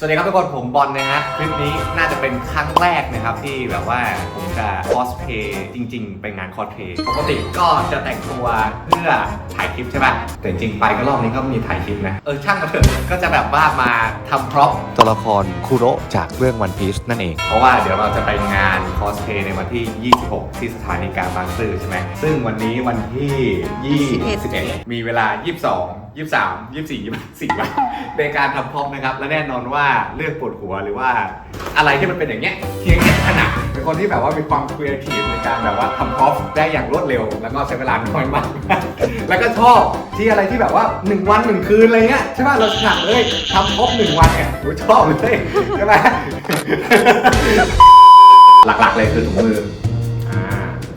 สวัสดีครับทุกคนผมบอลนะฮะคลิปนี้น่าจะเป็นครั้งแรกนะครับที่แบบว่าผมจะคอสเพย์จริงๆเป็นงานคอสเพย์ปกติก็จะแต่งตัวเพื่อถ่ายคลิปใช่ป่ะแต่จริงๆไปก็รอบนี้ก็มีถ่ายคลิปนะ เออช่างมาเถอะก็จะแบบว่ามาทำพร็อพตัวละครคูโระจากเรื่อง One Piece นั่นเอง เพราะว่าเดี๋ยวเราจะไปงานคอสเพย์ในวันที่ 26 ที่สถานีกลางบางซื่อใช่ไหมซึ่งวันนี้วันที่21 มีเวลา 22 23 24 24วันในการทำพ็อพนะครับ และแน่นอนว่าเรื่องปวดหัวหรือว่าอะไรที่มันเป็นอย่างเงี้ยเพียงแค่ขนาดเป็นคนที่แบบว่ามีความครีเอทีฟในการแบบว่าทำพ็อพได้อย่างรวดเร็ว แล้วก็ใช้เวลาน้อยมาก แล้วก็ชอบที่อะไรที่แบบว่า 1 วัน1คืนอะไรเงี้ยใช่ป่ะเราถนัดเลยทำพ็อพ1วันเนี่ยโอ้ยชอบเลยใช่ไหมหลักๆเลยคือถุงมืออ่า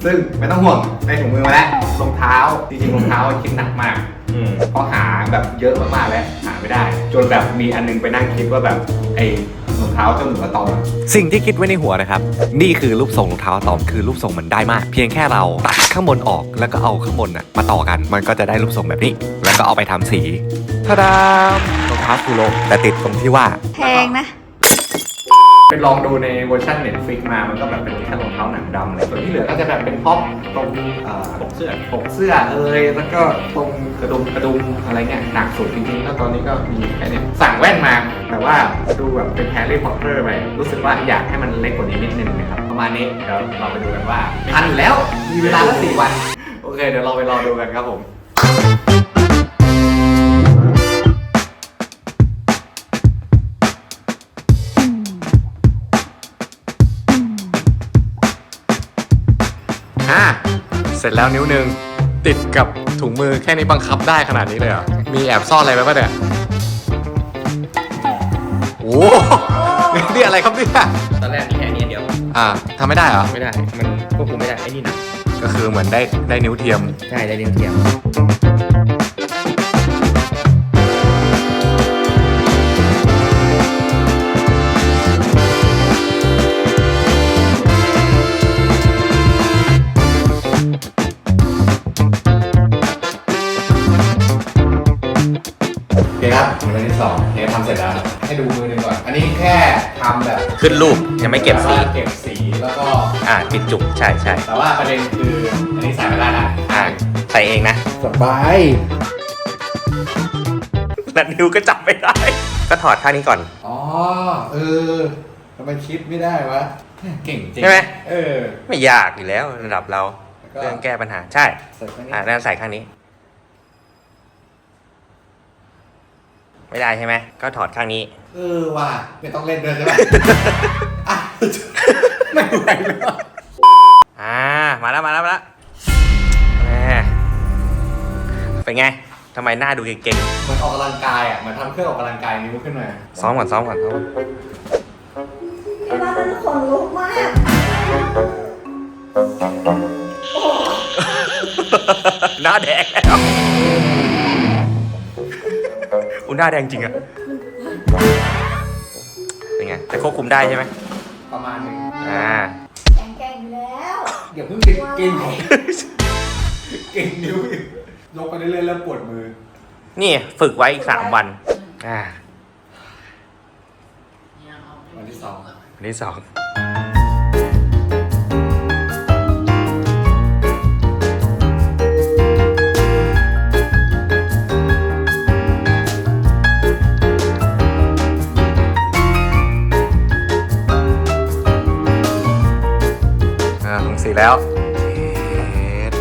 ซึ่งไม่ต้องห่วงได้ถุงมือมาแล้วรองเท้าจริงๆรองเท้าคิดหนักมาก เพราะหาแบบเยอะมากๆแล้วหาไม่ได้ จนแบบมีอันนึงไปนั่งคิดว่าแบบไอ้รองเท้าเจ้าหนูกระตอมอะสิ่งที่คิดไว้ในหัวนะครับ นี่คือรูปทรงรองเท้าอะตอมคือรูปทรงมันได้มาก เพียงแค่เราตัดข้างบนออกแล้วก็เอาข้างบนน่ะมาต่อกัน มันก็จะได้รูปทรงแบบนี้ แล้วก็เอาไปทำสีทาดามรองเท้าคูโรแต่ติดตรงที่ว่า แพงนะ ไปลองดูในเวอร์ชันเน็ตฟิกมา มันก็แบบเป็นแค่รองเท้าหนังดำเลยส่วนที่เหลือก็จะแบบเป็นพ็อปตรงปกเสื้อปกเสื้อเอยแล้วก็ตรงกระดุมกระดุมอะไรเงี้ยหนักสุดจริงๆแล้วตอนนี้ก็มีแค่นี้สั่งแว่นมา แต่ว่าดูแบบเป็นแฮร์รี่พอตเตอร์ไปรู้สึกว่าอยากให้มันเล็กกว่านี้นิดนึงนะครับประมาณนี้เดี๋ยวเราไปดูกันว่าทันแล้วมีเวลาแค่สี่วัน โอเค เดี๋ยวเราไปรอดูกันครับผม เสร็จแล้วนิ้วหนึ่งติดกับถุงมือแค่นี้บังคับได้ขนาดนี้เลยเหรอมีแอบซ่อนอะไรไว้ปะเนี่ยโอ้โหนี่อะไรครับเนี่ยตอนแรกมีแค่นี้อันเดียวอ่าทำไม่ได้เหรอ ไม่ได้ มันควบคุมไม่ได้ไอ้นี่หนักก็คือเหมือนได้ได้นิ้วเทียม ใช่ได้เรียงเทียม ทำเสร็จแล้ว ให้ดูมือหนึ่งก่อน อันนี้แค่ทำแบบขึ้นรูปยังไม่เก็บสี เก็บสีแล้วก็ อ่าปิดจุกใช่ใช่แต่ว่าประเด็นคืออันนี้ใส่ไม่ได้นะอ่าใส่เองนะสบายแต่นิ้วก็จับไม่ได้ ก็ถอดข้างนี้ก่อน อ๋อเออทำไมคิดไม่ได้วะเก่งจริงใช่ไหม เออ ไม่ยากอยู่แล้วระดับเรา แล้วก็ เรื่องแก้ปัญหาใช่ ใส่ไปนี่อ่านั่นใส่ข้างนี้ ไม่ได้ใช่ไหม ก็ถอดข้างนี้ เออว่ะไม่ต้องเล่นด้วยใช่ไหมอะไม่ไหวแล้วอ่า มาแล้วมาแล้วมาแล้วแหมเป็นไงทำไมหน้าดูเก่งเหมือนออกกำลังกายอะเหมือนทำเครื่องออกกำลังกายนิ้วขึ้นมาๆซ้อมก่อนซ้อมก่อนซ้อมก่อนพี่ว่ามันขนลุกมาก หน้าแดงแล้ว อุยหน้าแดงจริงอะเป็นไง แต่ควบคุมได้ใช่ไหม ประมาณหนึงอ่า แข็งแกร่งอยู่แล้วอย่าเพิ่งติดเก่งเก่งนิ้วอีกยกไปเรื่อยๆเริ่มปวดมือ นี่ฝึกไว้อีกสามวัน อ่า วันที่สอง วันที่สอง แล้วเจ็ด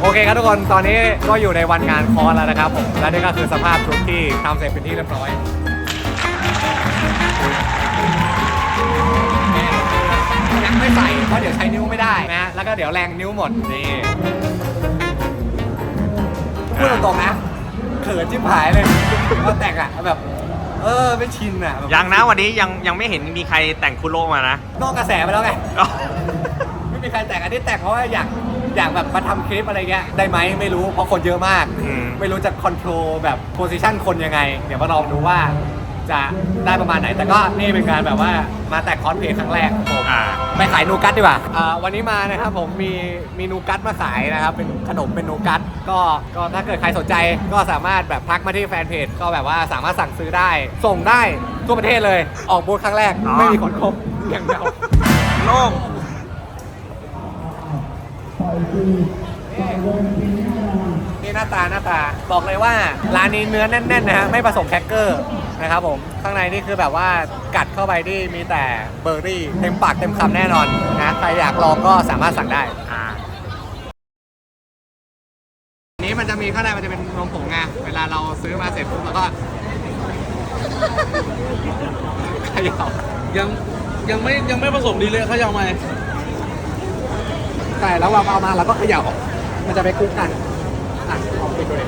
โอเคครับทุกคนตอนนี้ก็อยู่ในวันงานคอร์สแล้วนะครับผมและนี่ก็คือสภาพชุดที่ทำเสร็จเป็นที่เรียบร้อย ไม่ใส่เพราะเดี๋ยวใช้นิ้วไม่ได้นะแล้วก็เดี๋ยวแรงนิ้วหมดนี่พูดตรงๆนะเขินจิ้มหายเลยว่าแต่งอะแบบเออไม่ชินอะแบบยังนะวันนี้ยังยังไม่เห็นมีใครแต่งคุโรมานะนอกกระแสไปแล้วไง ไม่มีใครแต่งอันนี้แต่งเพราะว่าอยากอยากแบบมาทำคลิปอะไรเงี้ยได้ไหมไม่รู้เพราะคนเยอะมาก อืม ไม่รู้จะคอนโทรลแบบโพซิชันคนยังไง เดี๋ยวมาลองดูว่า จะได้ประมาณไหน แต่ก็นี่เป็นการแบบว่ามาแต่งคอสเพลย์ครั้งแรกของผมอ่า ไปขายนูกัตดีกว่าอ่า วันนี้มานะครับผมมีมีนูกัตมาขายนะครับเป็นขนมเป็นนูกัตก็ก็ถ้าเกิดใครสนใจก็สามารถแบบทักมาที่แฟนเพจก็แบบว่าสามารถสั่งซื้อได้ ส่งได้ทั่วประเทศเลย ออกบูธครั้งแรกอ๋อ ไม่มีขนครบอย่างเดียว โล่ง นี่ห น้าตาหน้าตา บอกเลยว่าร้านนี้เนื้อแน่นๆนะฮะไม่ผสมแครกเกอร์นะครับผมข้างในนี่คือแบบว่ากัดเข้าไปที่มีแต่เบอร์รี่เต็มปากเต็มคำแน่นอนนะใครอยากลองก็สามารถสั่งได้อ่าอันนี้มันจะมีข้างในมันจะเป็นนมผงไงเวลาเราซื้อมาเสร็จปุ๊บเราก็เขย่ายังยังไม่ยังไม่ผสมดีเลยเขายังไหมใช่แล้วเราเอามาเราก็เขย่ามันจะไปคลุกกัน อะ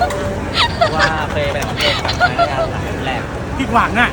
ลองกินดูดิว่าเคยแบบเด็กกลับมาแล้วหลังแรกผิดหวังอะ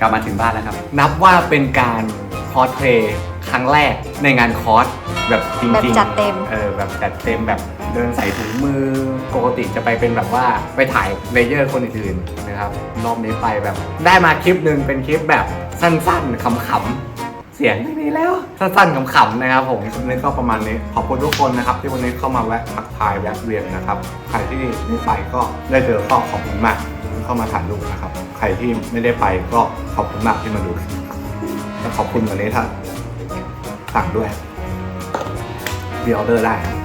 กลับมาถึงบ้านแล้วครับ นับว่าเป็นการคอสเพลย์ครั้งแรกในงานคอสแบบจริงๆแบบจัดเต็ม เออแบบจัดเต็มแบบเดินใส่ถุงมือปกติจะไปเป็นแบบว่าไปถ่ายเลเยอร์คนอื่นๆนะครับรอบนี้ไปแบบ ได้มาคลิปหนึ่งเป็นคลิปแบบสั้นๆขำๆเสียงไม่มีแล้วสั้นๆขำๆนะครับผมวันนี้ก็ประมาณนี้ขอบคุณทุกคนนะครับ ที่วันนี้เข้ามาแวะทักทายแวะเวียนนะครับ ใครที่ได้ไปก็ได้เจอก็ขอบคุณมากที่เข้ามาถ่ายรูปนะครับ ใครที่ไม่ได้ไปก็ขอบคุณมากที่มาดูและขอบคุณวันนี้ถ้าสั่งด้วยมีออเดอร์ได้ครับ